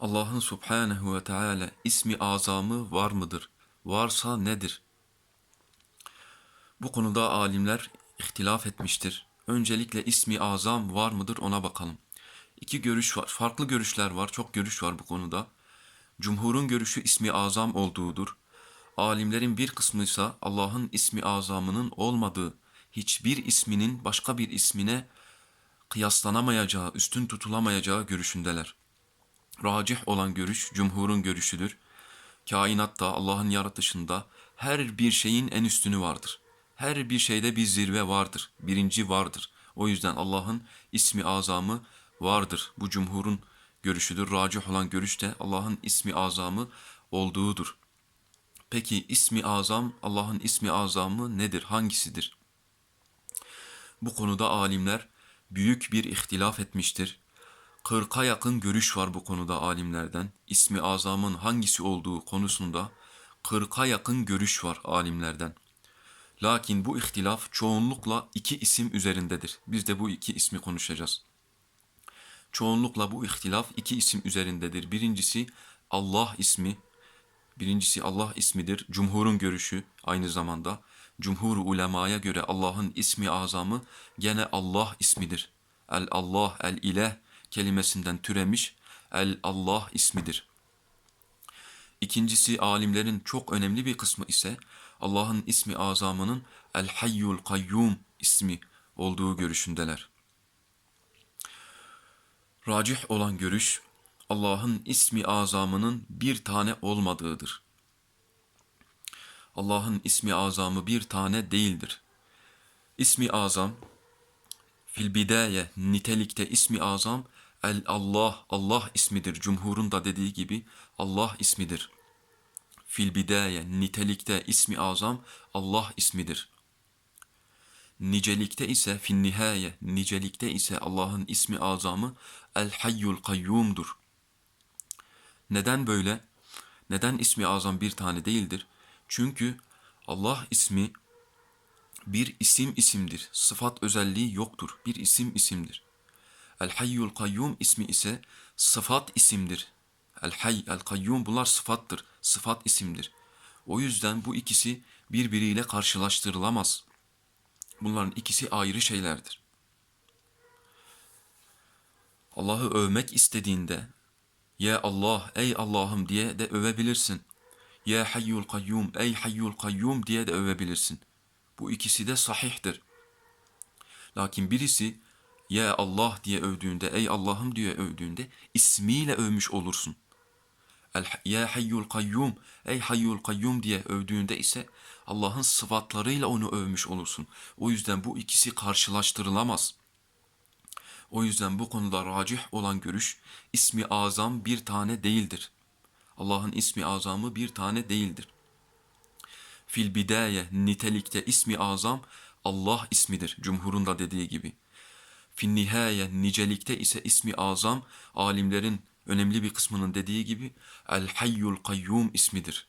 Allah'ın subhanehu ve teala ismi azamı var mıdır? Varsa nedir? Bu konuda alimler ihtilaf etmiştir. Öncelikle ismi azam var mıdır ona bakalım. İki görüş var, farklı görüşler var, çok görüş var bu konuda. Cumhurun görüşü ismi azam olduğudur. Alimlerin bir kısmı ise Allah'ın ismi azamının olmadığı, hiçbir isminin başka bir ismine kıyaslanamayacağı, üstün tutulamayacağı görüşündeler. Racih olan görüş cumhurun görüşüdür. Kainatta Allah'ın yaratışında her bir şeyin en üstünü vardır. Her bir şeyde bir zirve vardır, birinci vardır. O yüzden Allah'ın ismi azamı vardır. Bu cumhurun görüşüdür. Racih olan görüş de Allah'ın ismi azamı olduğudur. Peki ismi azam, Allah'ın ismi azamı nedir? Hangisidir? Bu konuda alimler büyük bir ihtilaf etmiştir. Kırka yakın görüş var bu konuda alimlerden. İsmi azamın hangisi olduğu konusunda kırka yakın görüş var alimlerden. Lakin bu ihtilaf çoğunlukla iki isim üzerindedir. Biz de bu iki ismi konuşacağız. Çoğunlukla bu ihtilaf iki isim üzerindedir. Birincisi Allah ismi, birincisi Allah ismidir. Cumhurun görüşü aynı zamanda. Cumhur ulemaya göre Allah'ın ismi azamı gene Allah ismidir. El Allah, el ilah kelimesinden türemiş el Allah ismidir. İkincisi alimlerin çok önemli bir kısmı ise Allah'ın ismi azamının El Hayyul Kayyum ismi olduğu görüşündeler. Racih olan görüş Allah'ın ismi azamının bir tane olmadığıdır. Allah'ın ismi azamı bir tane değildir. İsmi azam fil bidaye nitelikte ismi azam el Allah Allah ismidir. Cumhurun da dediği gibi Allah ismidir. Fil bidaye nitelikte ismi azam Allah ismidir. Nicelikte ise fin nihaye nicelikte ise Allah'ın ismi azamı el hayyul kayyumdur. Neden böyle? Neden ismi azam bir tane değildir? Çünkü Allah ismi bir isim isimdir. Sıfat özelliği yoktur. Bir isim isimdir. El Hayyul Kayyum ismi ise sıfat isimdir. El Hayy, El Kayyum bunlar sıfattır. Sıfat isimdir. O yüzden bu ikisi birbiriyle karşılaştırılamaz. Bunların ikisi ayrı şeylerdir. Allah'ı övmek istediğinde ya Allah ey Allah'ım diye de övebilirsin. Ya Hayyul Kayyum ey Hayyul Kayyum diye de övebilirsin. Bu ikisi de sahihtir. Lakin birisi ya Allah diye övdüğünde, ey Allah'ım diye övdüğünde ismiyle övmüş olursun. Ya Hayyul Kayyum, ey Hayyul Kayyum diye övdüğünde ise Allah'ın sıfatlarıyla onu övmüş olursun. O yüzden bu ikisi karşılaştırılamaz. O yüzden bu konuda racih olan görüş ismi azam bir tane değildir. Allah'ın ismi azamı bir tane değildir. Fil bidaye nitelikte ismi azam Allah ismidir. Cumhurun da dediği gibi. Fin nicelikte ise ismi azam alimlerin önemli bir kısmının dediği gibi El Hayyul Kayyum ismidir.